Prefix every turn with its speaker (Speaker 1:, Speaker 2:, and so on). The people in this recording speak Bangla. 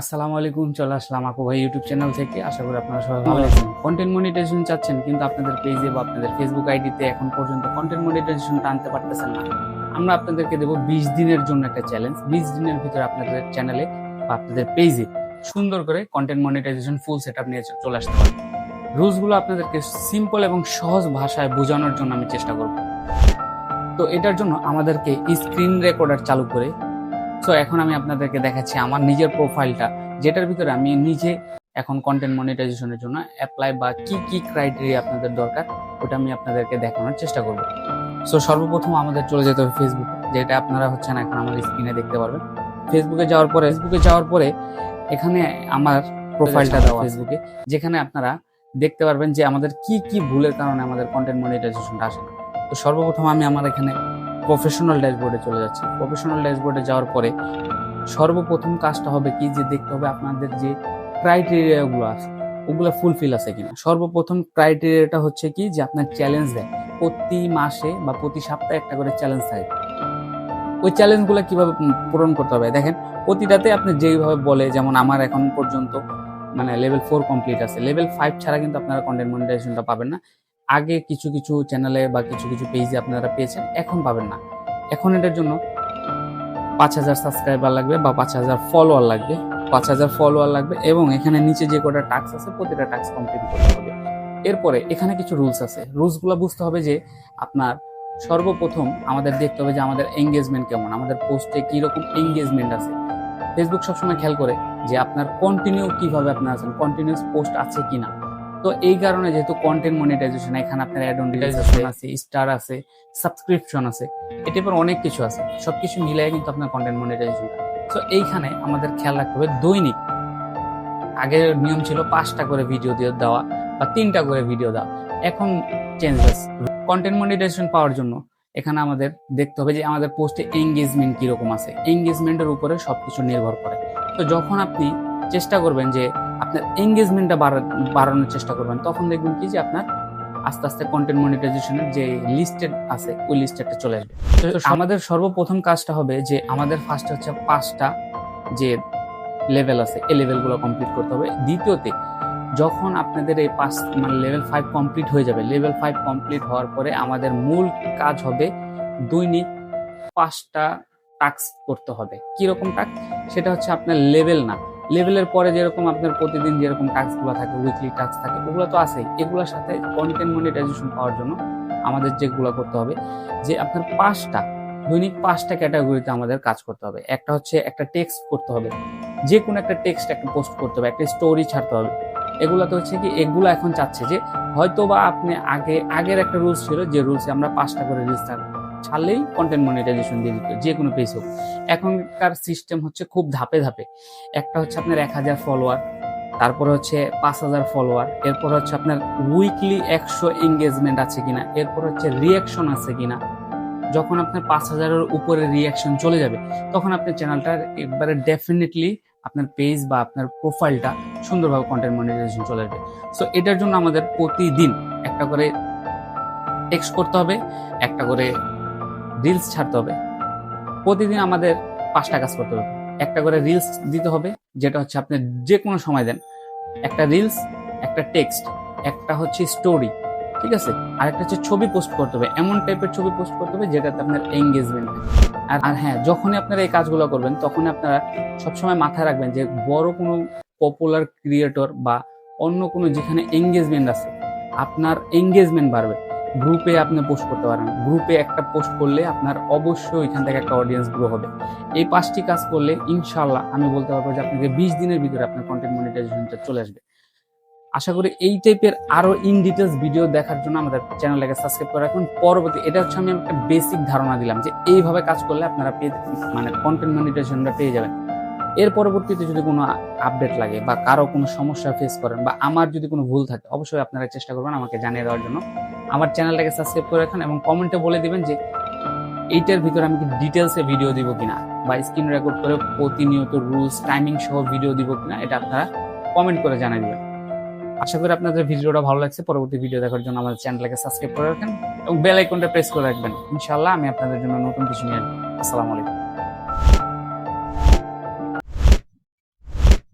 Speaker 1: আসসালামু আলাইকুম, চলে আসলাম আকু ভাই ইউটিউব চ্যানেল থেকে। আশা করি আপনারা সবাই ভালো আছেন। কন্টেন্ট মনিটাইজেশন চাচ্ছেন, কিন্তু আপনাদের পেজে বা আপনাদের ফেসবুক আইডিতে এখন পর্যন্ত কন্টেন্ট মনিটাইজেশনটা আনতে পারতেছেন না। আমরা আপনাদেরকে দেবো বিশ দিনের জন্য একটা চ্যালেঞ্জ বিশ দিনের ভিতরে আপনাদের চ্যানেলে বা আপনাদের পেজে সুন্দর করে content monetisation full set up নিয়ে চলে আসতে পারবেন রুলসগুলো আপনাদেরকে সিম্পল এবং সহজ ভাষায় বোঝানোর জন্য আমি চেষ্টা করব। তো এটার জন্য আমাদেরকে স্ক্রিন রেকর্ডার চালু করে সো এখন আমি আপনাদেরকে দেখাচ্ছি আমার নিজের প্রোফাইলটা যেটার ভিতরে আমি নিজে এখন কন্টেন্ট মনিটাইজেশনের জন্য অ্যাপ্লাই বা কি কি ক্রাইটেরিয়া আপনাদের দরকার ওটা আমি আপনাদেরকে দেখানোর চেষ্টা করব। সো সর্বপ্রথম আমাদের চলে যেতে হবে ফেসবুক যেটা আপনারা হচ্ছে না এখন আমার স্ক্রিনে দেখতে পারবেন। ফেসবুকে যাওয়ার পরে ফেসবুকে যাওয়ার পরে এখানে আমার প্রোফাইলটা দেওয়া ফেসবুকে যেখানে আপনারা দেখতে পারবেন যে আমাদের কি কি ভুলের কারণে আমাদের কন্টেন্ট মনিটাইজেশনটা আসে না। তো সর্বপ্রথম আমি আমার এখানে প্রফেশনাল ড্যাশবোর্ডে চলে যাচ্ছি। প্রফেশনাল ড্যাশবোর্ডে যাওয়ার পরে সর্বপ্রথম কাজটা হবে কি? যে দেখতে হবে আপনাদের যে ক্রাইটেরিয়াগুলো আছে, ওগুলো ফুলফিল আছে কিনা। সর্বপ্রথম ক্রাইটেরিয়াটা হচ্ছে কি? যে আপনার চ্যালেঞ্জ দেয়। প্রতি মাসে বা প্রতি সপ্তাহে একটা করে চ্যালেঞ্জ থাকে। ওই চ্যালেঞ্জগুলো কীভাবে পূরণ করতে হবে? দেখেন, প্রতিটাতে আপনি যেইভাবে বলে, যেমন আমার এখন পর্যন্ত মানে লেভেল ফোর কমপ্লিট আছে। লেভেল ফাইভ ছাড়া কিন্তু আপনারা কন্টেন্ট মনিটাইজেশনটা পাবেন না। আগে কিছু কিছু চ্যানেলে বা কিছু কিছু পেজে আপনারা পেয়েছেন, এখন পাবেন না। এখন এটার জন্য পাঁচ হাজার সাবস্ক্রাইবার লাগবে বা পাঁচ হাজার ফলোয়ার লাগবে। পাঁচ হাজার ফলোয়ার লাগবে এবং এখানে নিচে যে কটা টাস্ক আছে, প্রতিটা টাস্ক কমপ্লিট করতে হবে। এরপরে এখানে কিছু রুলস আছে। রুলসগুলো বুঝতে হবে যে আপনার সর্বপ্রথম আমাদের দেখতে হবে যে আমাদের এঙ্গেজমেন্ট কেমন, আমাদের পোস্টে কীরকম এঙ্গেজমেন্ট আছে। ফেসবুক সবসময় খেয়াল করে যে আপনার কন্টিনিউ কীভাবে আপনার আছেন কন্টিনিউস পোস্ট আছে কিনা। তো এই কারণে যেহেতু কন্টেন্ট মনিটাইজেশন এখানে আপনার অ্যাড মনিটাইজেশন আছে স্টার আছে সাবস্ক্রিপশন আছে এটার পর অনেক কিছু আছে। সব কিছু মিলিয়ে কিন্তু আপনার কন্টেন্ট মনিটাইজেশন তো এইখানে আমাদের খেয়াল রাখতে হবে দৈনিক। আগের নিয়ম ছিল পাঁচটা করে ভিডিও দিয়ে দেওয়া বা তিনটা করে ভিডিও দেওয়া। এখন চেঞ্জেস কন্টেন্ট মনিটাইজেশন পাওয়ার জন্য এখানে আমাদের দেখতে হবে যে আমাদের পোস্টে এঙ্গেজমেন্ট কীরকম আছে। এঙ্গেজমেন্টের উপরে সবকিছু নির্ভর করে। তো যখন আপনি চেষ্টা করবেন যে আপনার এঙ্গেজমেন্টটা বাড়ানোর চেষ্টা করবেন তখন দেখবেন কি যে আপনার আস্তে আস্তে কন্টেন্ট মনিটাইজেশনের যে লিস্টেড আছে ওই লিস্টেডটা চলে আসবে। তো আমাদের সর্বপ্রথম কাজটা হবে যে আমাদের ফার্স্ট হচ্ছে পাঁচটা যে লেভেল আছে এই লেভেলগুলো কমপ্লিট করতে হবে। দ্বিতীয়তে যখন আপনাদের এই পাঁচ মানে লেভেল ফাইভ কমপ্লিট হয়ে যাবে লেভেল ফাইভ কমপ্লিট হওয়ার পরে আমাদের মূল কাজ হবে দৈনিক পাঁচটা টাস্ক করতে হবে। কীরকম টাস্ক সেটা হচ্ছে আপনার লেভেল না। লেভেলের পরে যেরকম আপনার প্রতিদিন যেরকম টাস্কগুলো থাকে উইকলি টাস্ক থাকে, ওগুলো তো আছেই। এগুলোর সাথে কন্টেন্ট মনিটাইজেশন পাওয়ার জন্য আমাদের যেগুলো করতে হবে, যে আপনার পাঁচটা, দৈনিক পাঁচটা ক্যাটাগরিতে আমাদের কাজ করতে হবে। একটা হচ্ছে একটা টেক্সট করতে হবে যে কোনো একটা টেক্সট একটা পোস্ট করতে হবে, একটা স্টোরি ছাড়তে হবে। এগুলোতে হচ্ছে কি, এগুলো এখন চাচ্ছে যে হয়তো বা আপনি আগে, আগের একটা রুলস ছিল, যে রুলসে আমরা পাঁচটা করে রিলস ছাড়লেই কন্টেন্ট মনিটাইজেশন দিয়ে দিত, যে কোনো পেজ হোক। এখনকার সিস্টেম হচ্ছে খুব ধাপে ধাপে। একটা হচ্ছে আপনার এক হাজার ফলোয়ার তারপর হচ্ছে পাঁচ হাজার ফলোয়ার এরপর হচ্ছে আপনার উইকলি একশো এঙ্গেজমেন্ট আছে কিনা, এরপর হচ্ছে রিয়াকশন আছে কিনা। যখন আপনার পাঁচ হাজারের উপরে রিয়াকশন চলে যাবে, তখন আপনার চ্যানেলটা একবারে ডেফিনেটলি আপনার পেজ বা আপনার প্রোফাইলটা সুন্দরভাবে কন্টেন্ট মনিটাইজেশন চলে আসবে। সো এটার জন্য আমাদের প্রতিদিন একটা করে টেক্সট করতে হবে, একটা করে রিলস ছাড়তে হবে। প্রতিদিন আমাদের পাঁচটা কাজ করতে হবে। একটা করে রিলস দিতে হবে, যেটা হচ্ছে আপনি যে কোনো সময় দেন। একটা রিলস একটা টেক্সট একটা হচ্ছে স্টোরি ঠিক আছে? আর একটা হচ্ছে ছবি পোস্ট করতে হবে। এমন টাইপের ছবি পোস্ট করতে হবে, যেটাতে আপনার এঙ্গেজমেন্ট আর আর হ্যাঁ যখনই আপনারা এই কাজগুলো করবেন, তখনই আপনারা সবসময় মাথায় রাখবেন যে বড় কোনো পপুলার ক্রিয়েটর বা অন্য কোনো যেখানে এঙ্গেজমেন্ট আছে, আপনার এঙ্গেজমেন্ট বাড়বে। গ্রুপে আপনি পোস্ট করতে পারেন। গ্রুপে একটা পোস্ট করলে আপনার অবশ্যই ওইখান থেকে একটা অডিয়েন্স গ্রো হবে। এই পাঁচটি কাজ করলে ইনশাল্লাহ আমি বলতে পারব যে আপনাকে বিশ দিনের ভিতরে আপনার কন্টেন্ট মনিটাইজেশনটা চলে আসবে। আশা করি এই টাইপের আরও ইন ডিটেলস ভিডিও দেখার জন্য আমাদের চ্যানেলটাকে সাবস্ক্রাইব করে রাখুন। পরবর্তী, এটা হচ্ছে আমি একটা বেসিক ধারণা দিলাম যে এইভাবে কাজ করলে আপনারা পেয়ে মানে কন্টেন্ট মনিটাইজেশনটা পেয়ে যাবেন। এর পরবর্তীতে যদি কোনো আপডেট লাগে বা কারও কোনো সমস্যা ফেস করেন বা আমার যদি কোনো ভুল থাকে, অবশ্যই আপনারা চেষ্টা করবেন আমাকে জানিয়ে দেওয়ার জন্য। আমার চ্যানেলটাকে সাবস্ক্রাইব করে রাখুন এবং কমেন্টে বলে দিবেন যে এইটার ভিতরে আমি কি ডিটেলসে ভিডিও দিব কিনা বা স্ক্রিন রেকর্ড করে প্রতিনিয়ত রুলস টাইমিং সহ ভিডিও দিব কিনা, এটা আপনারা কমেন্ট করে জানিয়ে দিবেন। আশা করি আপনাদের ভিডিওটা ভালো লাগছে। পরবর্তী ভিডিও দেখার জন্য আমাদের চ্যানেলটাকে সাবস্ক্রাইব করে রাখেন এবং বেল আইকনটা প্রেস করে রাখবেন। ইনশাল্লাহ আমি আপনাদের জন্য নতুন কিছু নিয়ে আসসালামু আলাইকুম।